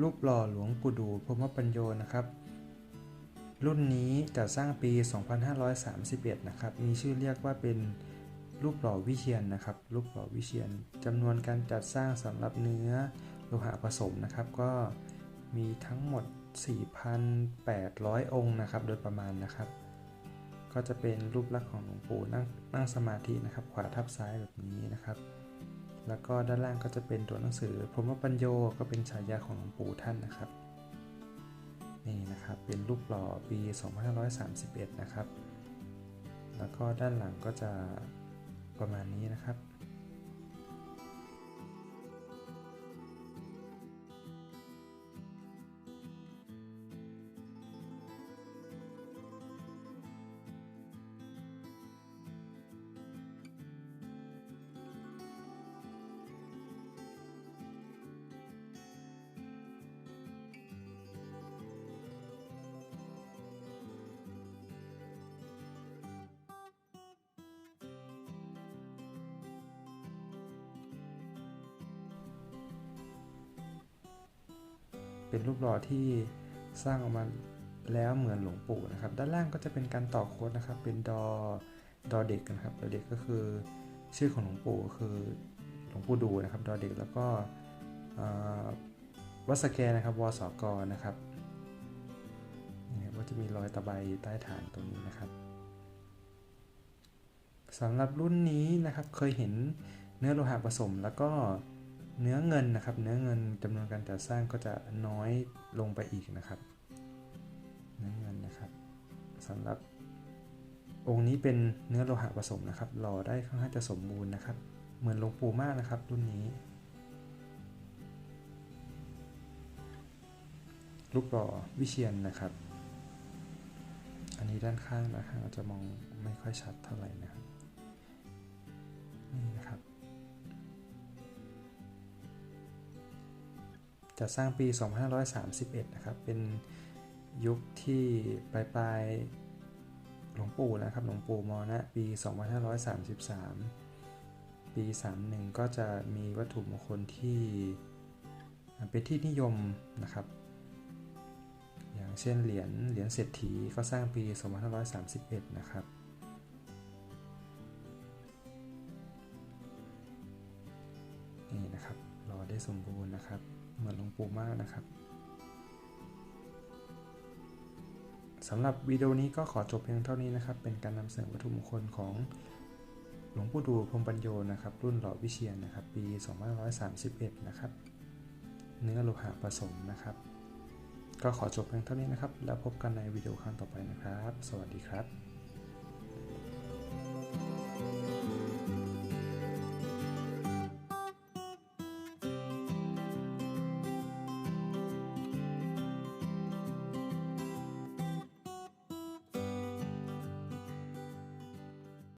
รูปหล่อหลวงปู่ดูพรมปัญโยนะครับ รุ่นนี้จะสร้างปี 2531 นะครับ มีชื่อเรียกว่าเป็นรูปหล่อวิเชียนนะครับ รูปหล่อวิเชียนจำนวนการจัดสร้างสำหรับเนื้อโลหะผสมนะครับ ก็มีทั้งหมด 4,800 องค์นะครับ โดยประมาณนะครับ ก็จะเป็นรูปลักษณ์ของหลวงปู่นั่งนั่งสมาธินะครับ ขวาทับซ้ายแบบนี้นะครับ แล้วก็ด้านล่างก็จะเป็นตัวหนังสือพรหมปัญโยก็เป็นฉายาของหลวงปู่ท่านนะครับ นี่นะครับเป็นรูปหล่อปี 2531 นะครับ แล้วก็ด้านหลังก็จะประมาณนี้นะครับ เป็นรูปหล่อที่สร้างออกมาแล้วเหมือนหลวงปู่นะครับ ด้านล่างก็จะเป็นการต่อโค้ดนะครับ เป็นดอดอเด็กนะครับดอเด็กก็คือชื่อของหลวงปู่ก็คือหลวงปู่ดูนะครับดอเด็กแล้วก็วัสแกนะครับวสกนะครับนี่ครับก็จะมีรอยตะไบใต้ฐานตรงนี้นะครับสำหรับรุ่นนี้นะครับเคยเห็นเนื้อโลหะผสมแล้วก็ เนื้อเงินนะครับ เนื้อเงินจำนวนการจัดสร้างก็จะน้อยลงไปอีกนะครับ เนื้อเงินนะครับสำหรับองค์นี้เป็นเนื้อโลหะผสมนะครับ หล่อได้ค่อนข้างจะสมบูรณ์นะครับ เหมือนหลวงปู่มากนะครับ รุ่นนี้ รูปหล่อวิเชียนนะครับ อันนี้ด้านข้างนะครับอาจจะมองไม่ค่อยชัดเท่าไหร่นะครับนี่นะครับ จะสร้างปี 2531 นะครับ เป็นยุคที่ปลายปลายหลวงปู่นะครับ หลวงปู่มอนะปี 2533 ปี 31 ก็จะมีวัตถุมงคลที่เป็นที่นิยมนะครับ อย่างเช่นเหรียญ เหรียญเศรษฐีก็สร้างปี 2531 นะครับนี่นะครับ รอได้สมบูรณ์นะครับ เหมือนหลวงปู่มากนะครับสำหรับวิดีโอนี้ก็ขอจบเพียงเท่านี้นะครับ เป็นการนำเสนอวัตถุมงคลของหลวงปู่ดูพรมปัญโยนะครับ รุ่นหล่อวิเชียนนะครับ ปี 2531 นะครับ เนื้อโลหะผสมนะครับ ก็ขอจบเพียงเท่านี้นะครับ แล้วพบกันในวิดีโอครั้งต่อไปนะครับ สวัสดีครับ